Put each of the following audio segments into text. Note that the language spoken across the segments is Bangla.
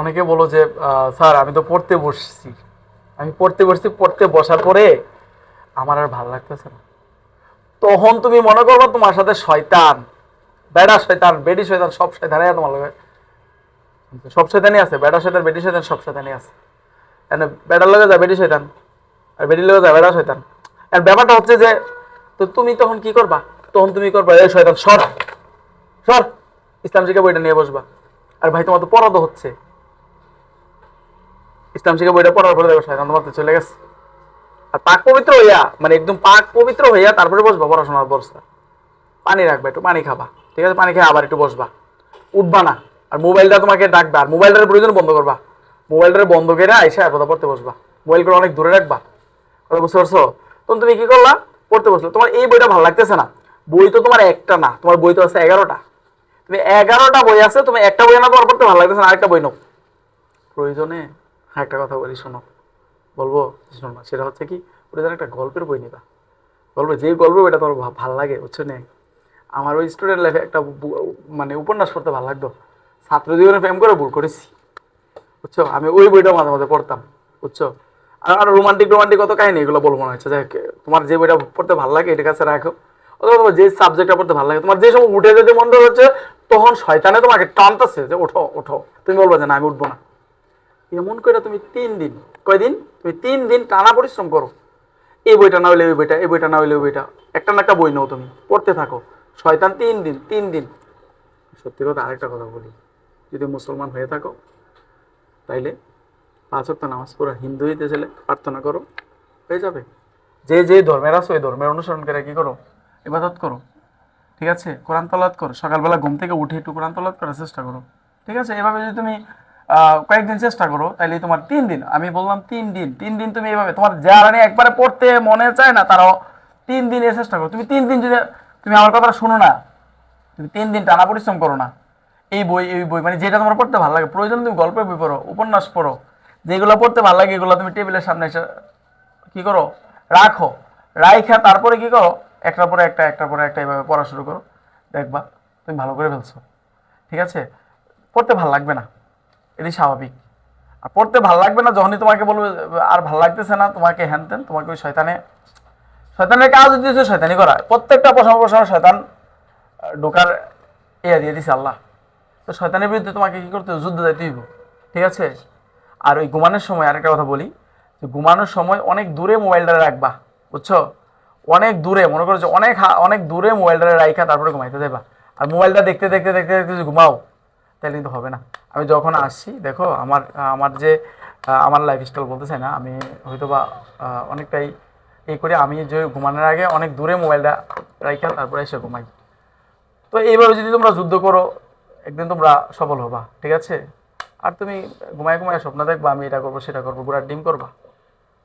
অনেকে বলো যে স্যার, আমি তো পড়তে বসছি। আমি পড়তে বসছি, পড়তে বসার পরে আমার আর ভালো লাগতেছে না। তখন তুমি মনে করব তোমার সাথে শয়তান। বেড়া শয়তান, বেডি শয়তান, সব শয়তানে তোমার লগে। সব শয়তানই আছে, বেড়া শয়তান, বেডি শয়তান, সব শয়তানই আছে। এনে বেড়ার লগে যায় বেডি শয়তান, আর বেডির লগে যায় বেড়া শয়তান। আর ব্যাপারটা হচ্ছে যে, তো তুমি তখন কি করবা? তখন তুমি করবা, এই শয়তান, সর সর, ইসলাম শিক্ষা বইটা নিয়ে বসবা। আর ভাই, তোমার তো পড়াতো হচ্ছে। ইসলাম শিক্ষা বইটা পড়ার পরে দেখো শয়তান তোমার চলে গেছে। আর পাক পবিত্র হইয়া মানে একদম পাক পবিত্র হইয়া তারপরে বসবা, পড়াশোনার বসবা পানি রাখবা একটু, পানি খাবা। ঠিক আছে, পানি খেয়ে আবার একটু বসবা। উঠবা না। আর মোবাইলটা তোমাকে ডাকবা, আর মোবাইলটার প্রয়োজন বন্ধ করবা। মোবাইলটা বন্ধ করে আইসা কথা পড়তে বসবা। মোবাইল করে অনেক দূরে রাখবা। কথা বুঝতে পারছ? তখন তুমি কি করলা? পড়তে বসল। তোমার এই বইটা ভালো লাগতেছে না। বই তো তোমার একটা না, তোমার বই তো আছে এগারোটা। তুমি এগারোটা বই আছে, তুমি একটা বই না তোমার পড়তে ভালো লাগতেছে না, আরেকটা বই নাও। প্রয়োজনে একটা কথা বলি, শোনো। বলব? শোনো না, সেটা হচ্ছে কি প্রয়োজনে একটা গল্পের বই নিবা। গল্প যে গল্প বইটা তোমার ভালো লাগে, বুঝছ নে? আমার ওই স্টুডেন্ট লাইফে একটা মানে উপন্যাস পড়তে ভালো লাগতো। ছাত্র জীবনে প্রেম করে ভুল করেছি, বুঝছ? আমি ওই বইটা মাঝে মাঝে পড়তাম, বুঝছ? আর রোমান্টিক রোমান্টিক কত কাহিনী এগুলো বলব না হচ্ছে যে তোমার যে বইটা পড়তে ভালো লাগে এটা কাছে রাখো। অথবা তোমার যে সাবজেক্টটা পড়তে ভালো লাগে, তোমার যে সময় উঠে যেতে মন হচ্ছে তখন শয়তানে তোমাকে টানতেছে যে, ওঠো ওঠো। তুমি বলব যে, না, আমি উঠবো না। এমন করে তুমি তিন দিন কয়দিন তুমি তিন দিন টানা পরিশ্রম করো। এই বইটা না হইলে ওই বইটা, এই বইটা না হইলে ওই বইটা। একটা না একটা বই নাও তুমি, পড়তে থাকো। শয়তান তিন দিন তিন দিন। সত্যি কথা আরেকটা কথা বলি। যদি মুসলমান হয়ে থাকো, তাইলে পাঁচ ওয়াক্ত নামাজ পড়ো হিন্দু হইতে ছেলে প্রার্থনা করো, হয়ে যাবে। যে যে ধর্মের আছে ওই ধর্মের অনুসরণ করে কি করো? ইবাদত করো। ঠিক আছে? কোরআন তলাত করো। সকালবেলা ঘুম থেকে উঠে একটু কোরআন তলাত করার চেষ্টা করো। ঠিক আছে? এভাবে যদি তুমি কয়েকদিন চেষ্টা করো তাহলে তোমার তিন দিন, আমি বললাম তিন দিন তিন দিন তুমি এইভাবে, তোমার যারা নিয়ে একবারে পড়তে মনে চায় না, তারাও তিন দিন এর চেষ্টা করো। তুমি তিন দিন যদি, তুমি আমার কথাটা শোনো না, তুমি তিন দিন টানা পরিশ্রম করো না। এই বই এই বই মানে যেটা তোমার পড়তে ভালো লাগে, প্রয়োজন তুমি গল্পের বই পড়ো, উপন্যাস পড়ো, যেগুলো পড়তে ভালো লাগে, এগুলো তুমি টেবিলের সামনে এসে কি করো, রাখো, রাইখা তারপরে কি করো, একটার পরে একটা, একটার পরে একটা এইভাবে পড়া শুরু করো, দেখবা তুমি ভালো করে ফেলছো, ঠিক আছে? পড়তে ভালো লাগবে না। এটি স্বাভাবিক। আর পড়তে ভালো লাগবে না, যখনই তোমাকে বলবে, আর ভালো লাগতেছে না, তোমাকে হ্যান তেন তোমাকে ওই শয়তানে শয়তানের কাজ দিয়েছে শয়তানি করা। প্রত্যেকটা প্রশ্ন প্রশ্ন শয়তান ঢোকার ইয়া দিয়ে দিছে আল্লাহ। তো শয়তানের বিরুদ্ধে তোমাকে কী করতে? যুদ্ধ যাইতে হইব। ঠিক আছে? আর ওই ঘুমানোর সময় আরেকটা কথা বলি, যে ঘুমানোর সময় অনেক দূরে মোবাইলটা রাখবা, বুঝছ? অনেক দূরে, মনে করো যে অনেক অনেক দূরে মোবাইলটা রাখা তারপরে ঘুমাইতে যাবা আর মোবাইলটা দেখতে দেখতে দেখতে দেখতে ঘুমাও তাহলে কিন্তু হবে না। আমি যখন আসছি, দেখো, আমার আমার যে আমার লাইফস্টাইল বলতে চাই না, আমি হয়তো বা অনেকটাই এই করে আমি যে ঘুমানোর আগে অনেক দূরে মোবাইলটা রাখা তারপরে এসে ঘুমাই। তো এইভাবে যদি তোমরা যুদ্ধ করো, একদিন তোমরা সফল হবা, ঠিক আছে? আর তুমি ঘুমায় ঘুমায় স্বপ্ন দেখবা, আমি এটা করব, সেটা করব, ঘোড়ার ডিম করবা।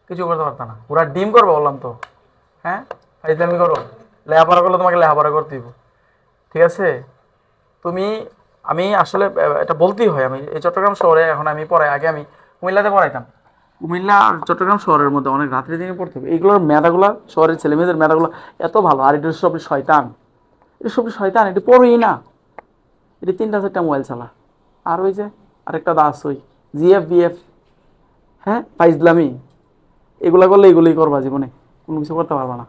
কিছু করতে পারতো না। ঘোড়ার ডিম করব বললাম তো। হ্যাঁ? ফাইজলামি করো। লেহাপড়া করলে তোমাকে লেহাপড়া করতে দিব ঠিক আছে? তুমি আমি আসলে এটা বলতেই হয়, আমি এই চট্টগ্রাম শহরে এখন আমি পড়াই, আগে আমি কুমিল্লাতে পড়াইতাম। কুমিল্লা আর চট্টগ্রাম শহরের মধ্যে অনেক রাত্রি দিনে পড়তে হবে। এইগুলোর মেধাগুলো, শহরের ছেলেমেয়েদের মেধাগুলো এত ভালো। আর এটা সব শয়তান। এটা সব শয়তান, এটা পড়েই না। এটা তিনটা চারটা মোবাইল চালা। আর ওই যে আরেকটা দাস ওই, জিএফ, বিএফ হ্যাঁ ফাইজলামি। এগুলা করলে এগুলোই করবা জীবনে। কোনো কিছু করতে পারবা না।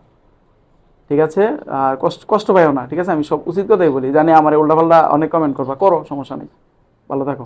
ঠিক আছে? আর কষ্ট কষ্ট পাইও না, ঠিক আছে? আমি সব উচিত কথাই বলি। জানি আমার উল্টাপাল্টা অনেক কমেন্ট করবা। করো, সমস্যা নেই। ভালো থাকো।